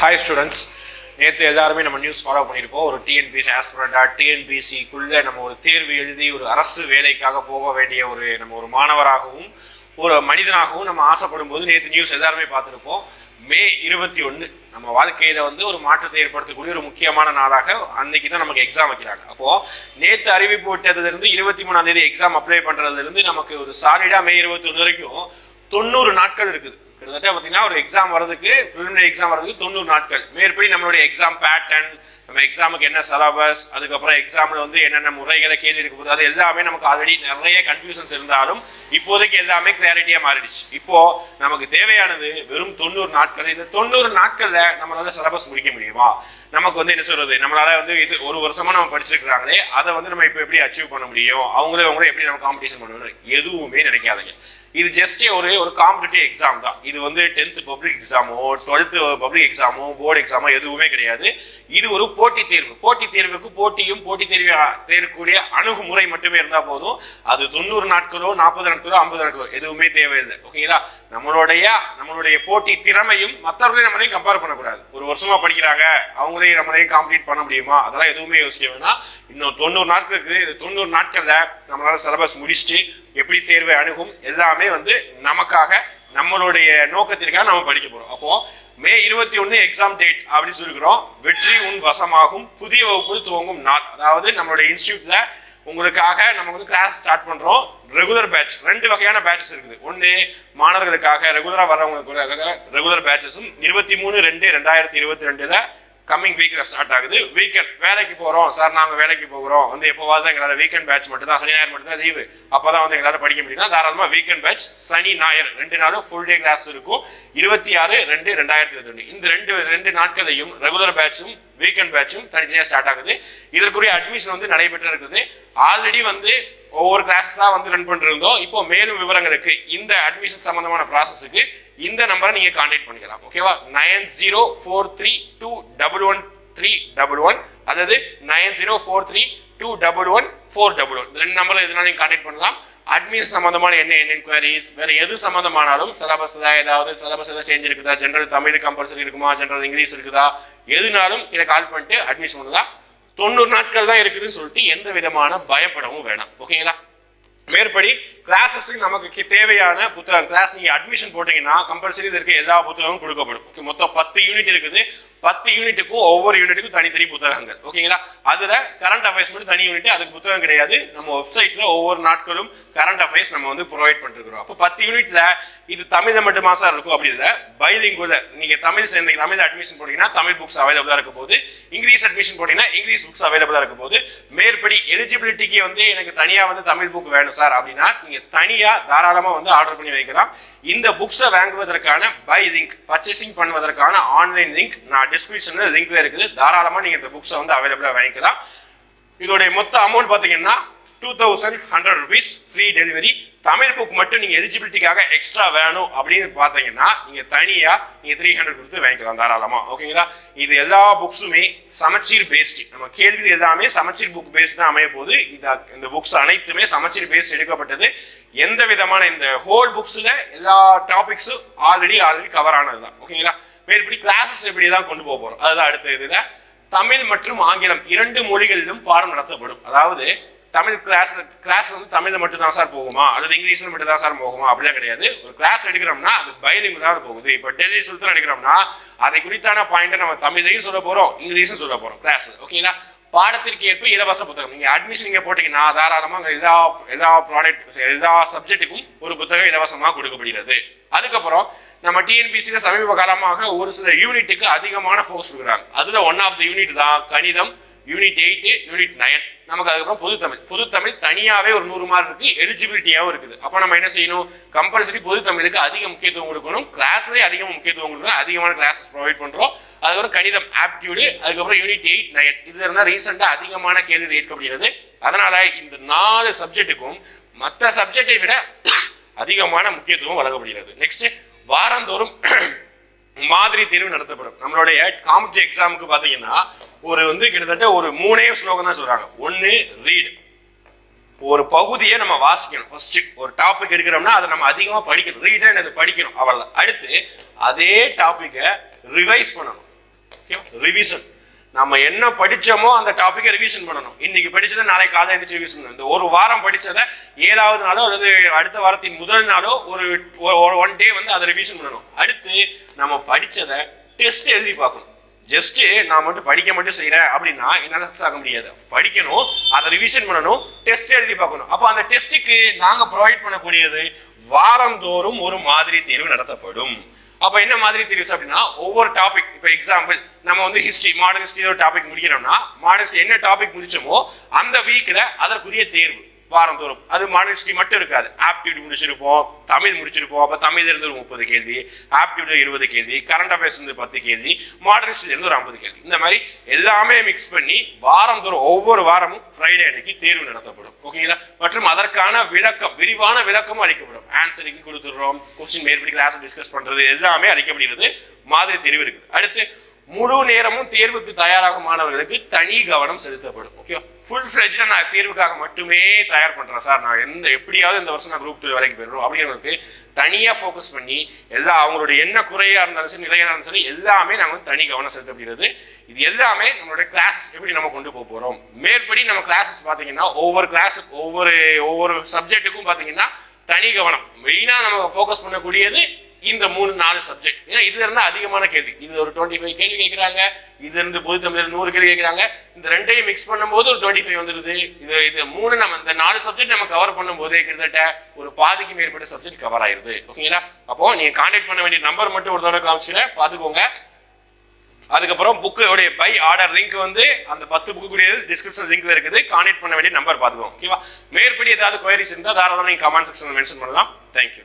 Hi students நேற்று எல்லாருமே நம்ம நியூஸ் ஃபாலோ பண்ணியிருப்போம் ஒரு டிஎன்பிசி ஆஸ்பிரண்டாக டிஎன்பிசிக்குள்ளே நம்ம ஒரு தேர்வு எழுதி ஒரு அரசு வேலைக்காக போக வேண்டிய ஒரு நம்ம ஒரு மாணவராகவும் ஒரு மனிதனாகவும் நம்ம ஆசைப்படும் போது நேற்று நியூஸ் எல்லாருமே பார்த்துருப்போம். மே இருபத்தி ஒன்று நம்ம வாழ்க்கையில வந்து ஒரு மாற்றத்தை ஏற்படுத்தக்கூடிய ஒரு முக்கியமான நாளாக அன்னைக்கு தான் நமக்கு எக்ஸாம் வைக்கிறாங்க. அப்போ நேற்று அறிவிப்பு விட்டதுலேருந்து இருபத்தி மூணாம் தேதி எக்ஸாம் அப்ளை பண்றதுல இருந்து நமக்கு ஒரு சாலிடா மே இருபத்தி ஒன்று வரைக்கும் தொண்ணூறு நாட்கள் இருக்குது. கிட்டத்தட்ட பார்த்தீங்கன்னா ஒரு எக்ஸாம் வர்றதுக்கு ப்ரிலிமினரி எக்ஸாம் வர்றதுக்கு தொண்ணூறு நாட்கள். மேற்படி நம்மளுடைய எக்ஸாம் பேட்டர்ன் நம்ம எக்ஸாமுக்கு என்ன சிலபஸ் அதுக்கப்புறம் எக்ஸாமில் வந்து என்னென்ன முறைகளை கேள்வி இருக்க போகுது அது எல்லாமே நமக்கு ஆல்ரெடி நிறைய கன்ஃபியூஷன்ஸ் இருந்தாலும் இப்போதைக்கு எல்லாமே கிளாரிட்டியாக மாறிடுச்சு. இப்போ நமக்கு தேவையானது வெறும் தொண்ணூறு நாட்கள். இந்த தொண்ணூறு நாட்களில் நம்மளால சிலபஸ் முடிக்க முடியுமா? நமக்கு வந்து என்ன சொல்றது? நம்மளால வந்து இது ஒரு வருஷமா நம்ம படிச்சிருக்கிறாங்களே அதை வந்து நம்ம இப்போ எப்படி அச்சீவ் பண்ண முடியும்? அவங்களே அவங்களே எப்படி நம்ம காம்படிஷன் பண்ணணும் எதுவுமே நினைக்காதுங்க. இது ஜஸ்டே ஒரு ஒரு காம்படிட்டிவ் எக்ஸாம் தான். இது வந்து டென்த் பப்ளிக் எக்ஸாமோ டுவெல்த் பப்ளிக் எக்ஸாமோ போர்டு எக்ஸாமோ எதுவுமே கிடையாது. இது ஒரு போட்டித் தேர்வு. போட்டித் தேர்வுக்கு போட்டியும் போட்டித் தேர்வு தேர்வுக்கூடிய அணுகுமுறை மட்டுமே இருந்தால் போதும். அது தொண்ணூறு நாட்களோ நாற்பது நாட்களோ ஐம்பது நாட்களோ எதுவுமே தேவையில்லை. ஓகேங்களா நம்மளுடைய நம்மளுடைய போட்டி திறமையும் மற்றவர்களையும் நம்மளையும் கம்பேர் பண்ணக்கூடாது. ஒரு வருஷமா படிக்கிறாங்க அவங்களையும் நம்மளையும் காம்ப்ளீட் பண்ண முடியுமா? அதெல்லாம் எதுவுமே யோசிக்க வேணாம். இன்னும் தொண்ணூறு நாட்கள் இருக்குது. தொண்ணூறு நாட்களில் நம்மளால சிலபஸ் முடிச்சுட்டு எப்படி தேர்வை அணுகும் எல்லாமே வந்து நமக்காக நம்மளுடைய நோக்கத்திற்காக நம்ம படிக்க போறோம். அப்போ மே இருபத்தி ஒன்று எக்ஸாம் டேட் அப்படின்னு சொல்லிக்கிறோம் வெற்றி உன் வசமாகும். புதிய வகுப்பு துவங்கும் நாள். அதாவது நம்மளுடைய இன்ஸ்டியூட்ல உங்களுக்காக நம்ம வந்து கிளாஸ் ஸ்டார்ட் பண்றோம். ரெகுலர் பேட்ச் ரெண்டு வகையான பேட்சஸ் இருக்குது. ஒன்று மாணவர்களுக்காக ரெகுலரா வர்றவங்களுக்காக ரெகுலர் பேட்சஸும் இருபத்தி மூணு ரெண்டு ரெண்டாயிரத்தி இருபத்தி ரெண்டுல கம்மிங் வீக்கில் ஸ்டார்ட் ஆகுது. வீக்கெண்ட் வேலைக்கு போகிறோம் சார் நாங்கள் வேலைக்கு போகிறோம். வந்து எப்போவாவது எங்களால் வீக்கெண்ட் பேட்ச் மட்டும் தான் சனி ஞாயிறு மட்டும் தான் லீவு அப்பதான் வந்து எங்களால் படிக்க முடியும்னா தாராளமாக வீக்கெண்ட் பேட்ச் சனி ஞாயிறு ரெண்டு நாளும் ஃபுல் டே கிளாஸ் இருக்கும். இருபத்தி ஆறு ரெண்டு ரெண்டாயிரத்தி இருபத்தி ரெண்டு இந்த ரெண்டு ரெண்டு நாட்களையும் ரெகுலர் பேட்சும் வீக்கெண்ட் பேட்சும் தனித்தனியாக ஸ்டார்ட் ஆகுது. இதற்குரிய அட்மிஷன் வந்து நடைபெற்று இருக்குது. ஆல்ரெடி வந்து ஒவ்வொரு கிளாஸஸாக வந்து ரன் பண்ணிருந்தோம் இப்போ மேலும் விவரங்களுக்கு இந்த அட்மிஷன் சம்மந்தமான ப்ராசஸுக்கு இந்த நம்பரை நீங்க கான்டாக்ட் பண்ணிக்கலாம் ஓகேவா nine zero four three two double one three double one அதாவது nine zero four three two double one four double one ரெண்டு நம்பர்ல எதுனாலும் நீங்க கான்டாக்ட் பண்ணலாம். அட்மிஷன் சம்பந்தமான என்ன என்கொயரிஸ் வேற எது சம்பந்தமானாலும் சிலபஸ் ஏதாவது சிலபஸ் ஏதாவது சேஞ்ச் இருக்குதா? ஜென்ரல் தமிழ் கம்பல்சரி இருக்குமா? ஜென்ரல் இங்கிலீஷ் இருக்குதா? எதுனாலும் இதை கால் பண்ணிட்டு அட்மிஷன் பண்ணலாம். தொண்ணூறு நாட்கள் தான் இருக்குதுன்னு சொல்லிட்டு எந்த விதமான பயப்படவும் வேணாம் ஓகேங்களா மேற்படி கிளாஸஸுக்கு நமக்கு தேவையான புத்தகம் கிளாஸ் நீங்க அட்மிஷன் போட்டீங்கன்னா கம்பல்சரி இதற்கு எல்லா புத்தகமும் கொடுக்கப்படும். மொத்தம் பத்து யூனிட் இருக்குது. பத்து யூனிட்டுக்கும் ஒவ்வொரு யூனிட்டுக்கும் தனித்தனி புத்தகங்கள். ஓகேங்களா? அதுல கரண்ட் அஃபேர்ஸ் மட்டும் தனி யூனிட் அதுக்கு புத்தகம் கிடையாது. நம்ம வெப்சைட்ல ஒவ்வொரு நாட்களும் கரண்ட் அஃபேர்ஸ் நம்ம வந்து ப்ரொவைட் பண்ணிருக்கிறோம். அப்போ பத்து யூனிட்ல இது தமிழ்ல மட்டுமா சார் இருக்கும்? அப்படி இல்லை. பைலிங்குல நீங்க தமிழ் சேர்ந்த தமிழ் அட்மிஷன் போட்டீங்கன்னா தமிழ் புக்ஸ் அவைலபிளா இருக்கும் போது இங்கிலீஷ் அட்மிஷன் போட்டீங்கன்னா இங்கிலீஷ் புக்ஸ் அவைலபிளா இருக்கும் போது மேற்படி எலிஜிபிலிட்டிக்கு வந்து எனக்கு தனியா வந்து தமிழ் புக் வேணும் சார் அப்படின்னா நீங்க தனியா தாராளமா வந்து ஆர்டர் பண்ணி வைக்கலாம். இந்த புக்ஸை வாங்குவதற்கான பை லிங்க் பர்ச்சேசிங் பண்ணுவதற்கான ஆன்லைன் லிங்க் நான் டிஸ்கிரிப்ஷனில் லிங்க்ல இருக்குது. தாராளமாக நீங்கள் இந்த புக்ஸை வந்து அவைலபிளாக வாங்கிக்கலாம். இதோடைய மொத்த அமௌண்ட் பார்த்தீங்கன்னா two thousand hundred rupees free delivery Tamil book மட்டும் நீங்கள் எலிஜிபிலிட்டிக்காக எக்ஸ்ட்ரா வேணும் அப்படின்னு பார்த்தீங்கன்னா நீங்கள் தனியாக நீங்கள் த்ரீ ஹண்ட்ரட் கொடுத்து வாங்கிக்கலாம் தாராளமாக ஓகேங்களா இது எல்லா புக்ஸுமே சமச்சீர் பேஸ்டு நம்ம கேள்வி எல்லாமே சமச்சீர் புக் பேஸ்ட் தான் அமைய போகுது. இந்த இந்த புக்ஸ் அனைத்துமே சமச்சீர் பேஸ்ட் எடுக்கப்பட்டது. எந்த விதமான இந்த ஹோல் புக்ஸில் எல்லா டாபிக்ஸும் ஆல்ரெடி ஆல்ரெடி கவர் ஆனது தான் ஓகேங்களா மேற்படி கிளாஸஸ் எப்படி தான் கொண்டு போக போறோம். அதுதான் அடுத்த இதுல தமிழ் மற்றும் ஆங்கிலம் இரண்டு மொழிகளிலும் பாடம் நடத்தப்படும். அதாவது தமிழ் கிளாஸ் கிளாஸ் வந்து தமிழில் மட்டும் தான் சார் போகுமா? அல்லது இங்கிலீஷில் மட்டும் தான் சார் போகுமா? அப்படிலாம் கிடையாது. ஒரு கிளாஸ் எடுக்கிறோம்னா அது பைலிங் தான் போகுது. இப்போ டெல்லி சுல்தான் எடுக்கிறோம்னா அதை குறித்தான பாயிண்ட்டை நம்ம தமிழையும் சொல்ல போகிறோம் இங்கிலீஷும் சொல்ல போகிறோம் கிளாஸ் ஓகேங்களா பாடத்திற்கு ஏற்ப இலவச புத்தகம். நீங்கள் அட்மிஷன் இங்கே போட்டிங்கன்னா தாராளமாக எதா எல்லா எல்லா ப்ராடக்ட் எல்லா சப்ஜெக்ட்டுக்கும் ஒரு புத்தகம் இலவசமாக கொடுக்கப்படுகிறது. அதுக்கப்புறம் நம்ம டிஎன்பிசியில் சமீப காலமாக ஒரு சில யூனிட்டுக்கு அதிகமான ஃபோர்ஸ் கொடுக்குறாங்க. அதில் ஒன் ஆஃப் த யூனிட் தான் கணிதம் யூனிட் எயிட் யூனிட் நைன் நமக்கு அதுக்கப்புறம் பொதுத்தமிழ். பொதுத்தமிழ் தனியாகவே ஒரு நூறு மார்க் இருக்கு எலிஜிபிலிட்டியாகவும் இருக்குது. அப்போ நம்ம என்ன செய்யணும்? கம்பல்சரி பொதுத்தமிழுக்கு அதிக முக்கியத்துவம் கொடுக்கணும். கிளாஸ்லேயே அதிக முக்கியத்துவம் கொடுக்கணும். அதிகமான கிளாஸஸ் ப்ரொவைட் பண்ணுறோம் அதுக்கப்புறம் கணிதம் ஆப்டியூடு அதுக்கப்புறம் யூனிட் எயிட் நைன் இது இருந்தால் ரீசெண்டாக அதிகமான கேள்வி கேட்கப்படுகிறது அதனால் இந்த நாலு சப்ஜெக்ட்டுக்கும் மற்ற சப்ஜெக்டை விட அதிகமான முக்கியத்துவம் வழங்கப்படுகிறது. நெக்ஸ்ட் வாரந்தோறும் மாதிரி தேர்வு நடத்தப்படும். நம்மளுடைய காம்படிட்டிவ் எக்ஸாமுக்கு பார்த்தீங்கன்னா ஒரு வந்து கிட்டத்தட்ட ஒரு மூணே ஸ்லோகம் தான் சொல்றாங்க. ஒன்று ரீடு ஒரு பகுதியை நம்ம வாசிக்கணும். ஃபர்ஸ்ட் ஒரு டாபிக் எடுக்கிறோம்னா அதை நம்ம அதிகமாக படிக்கணும். ரீட் அண்ட் அது படிக்கணும். அவ்வளோதான் அடுத்து அதே டாப்பிக்கை ரிவைஸ் பண்ணணும். ரிவிஷன் நம்ம என்ன படித்தோமோ அந்த டாப்பிக்கை ரிவிஷன் பண்ணணும். இன்னைக்கு படித்ததை நாளைக்கு காலை எழுந்திரிச்சு ரிவிஷன் பண்ணணும். இந்த ஒரு வாரம் படித்ததை ஏழாவது நாளோ அல்லது அடுத்த வாரத்தின் முதல் நாளோ ஒரு ஒன் டே வந்து அதை ரிவிஷன் பண்ணணும். அடுத்து நம்ம படித்ததை டெஸ்ட் எழுதி பார்க்கணும். ஜஸ்ட் நான் மட்டும் படிக்க மட்டும் செய்கிறேன் அப்படின்னா என்னால் ஆக முடியாது. படிக்கணும் அதை ரிவிஷன் பண்ணணும் டெஸ்ட் எழுதி பார்க்கணும். அப்போ அந்த டெஸ்ட்டுக்கு நாங்கள் ப்ரொவைட் பண்ணக்கூடியது வாரந்தோறும் ஒரு மாதிரி தேர்வு நடத்தப்படும். அப்ப என்ன மாதிரி தெரியும் அப்படின்னா ஒவ்வொரு டாபிக் இப்போ எக்ஸாம்பிள் நம்ம வந்து ஹிஸ்டரி மாடர்ன் ஹிஸ்டரி ஒரு டாபிக் முடிக்கிறோம்னா மாடர்ன் ஹிஸ்டரி என்ன டாபிக் முடிச்சோமோ அந்த வீக்ல அதற்குரிய தேர்வு. வாரந்தோறும். அது மாடர்ன் மட்டும் இருக்காது. ஆப்டிவிட்டி முடிச்சிருப்போம். தமிழ் முடிச்சிருப்போம். அப்போ தமிழ் இருந்து ஒரு முப்பது கேள்வி ஆப்டிவிட்டி இருபது கேள்வி கரண்ட் அஃபேர்ஸ் இருந்து பத்து கேள்வி மாடர்ன் இருந்து ஒரு ஐம்பது கேள்வி. இந்த மாதிரி எல்லாமே மிக்ஸ் பண்ணி வாரந்தோறும் ஒவ்வொரு வாரமும் ஃப்ரைடே அன்னைக்கு தேர்வு நடத்தப்படும். ஓகேங்களா மற்றும் அதற்கான விளக்கம் விரிவான விளக்கமும் அளிக்கப்படும். ஆன்சருக்கு கொடுத்துடுறோம். கொஸ்டின் மேற்படி கிளாஸ் டிஸ்கஸ் பண்ணுறது எல்லாமே அளிக்கப்படுகிறது. மாதிரி தெரிவு இருக்குது. அடுத்து முழு நேரமும் தேர்வுக்கு தயாராகும் மாணவர்களுக்கு தனி கவனம் செலுத்தப்படும் ஓகே ஃபுல் ஃபிளெஜ்ல நான் தேர்வுக்காக மட்டுமே தயார் பண்றேன் சார். நான் எந்த எப்படியாவது இந்த வருஷம் நான் குரூப் டூ வேலைக்கு போயிடுறோம் அப்படிங்கிறதுக்கு தனியாக ஃபோக்கஸ் பண்ணி எல்லா அவங்களுடைய என்ன குறையா இருந்தாலும் சரி நிலையாக இருந்தாலும் சரி எல்லாமே நாங்கள் வந்து தனி கவனம் செலுத்தப்படுகிறது. இது எல்லாமே நம்மளுடைய கிளாஸஸ் எப்படி நம்ம கொண்டு போக போகிறோம் மேற்படி நம்ம கிளாஸஸ் பார்த்தீங்கன்னா ஒவ்வொரு கிளாஸுக்கு ஒவ்வொரு ஒவ்வொரு சப்ஜெக்ட்டுக்கும் பார்த்தீங்கன்னா தனி கவனம். மெயினாக நம்ம ஃபோக்கஸ் பண்ணக்கூடியது இந்த மூணு நாலு சப்ஜெக்ட் ஏன்னா இதுல இருந்து அதிகமான கேள்வி. இது ஒரு டுவெண்ட்டி ஃபைவ் கேள்வி கேட்குறாங்க இது இருந்து பொது தமிழ் நூறு கேள்வி கேட்குறாங்க. இந்த ரெண்டையும் மிக்ஸ் பண்ணும்போது ஒரு டுவெண்ட்டி ஃபைவ் வந்துருது இது இது மூணு நம்ம இந்த நாலு சப்ஜெக்ட் நம்ம கவர் பண்ணும்போதே கிட்டத்தட்ட ஒரு பாதிக்கு மேற்பட்ட சப்ஜெக்ட் கவர் ஆயிருது. ஓகேங்களா அப்போ நீங்க கான்டாக்ட் பண்ண வேண்டிய நம்பர் மட்டும் ஒரு தடவை காமிச்சுல பார்த்துக்கோங்க. அதுக்கப்புறம் புக்கோடைய பை ஆர்டர் லிங்க் வந்து அந்த பத்து புக்கு கூடிய டிஸ்கிரிப்ஷன் லிங்க்ல இருக்குது. கான்டாக்ட் பண்ண வேண்டிய நம்பர் பார்த்துக்கோங்க. ஓகேவா மேற்படி ஏதாவது குயரிஸ் இருந்தால் தாராளமாக நீங்கள் கமெண்ட் செக்ஷனில் மென்ஷன் பண்ணலாம். தேங்க்யூ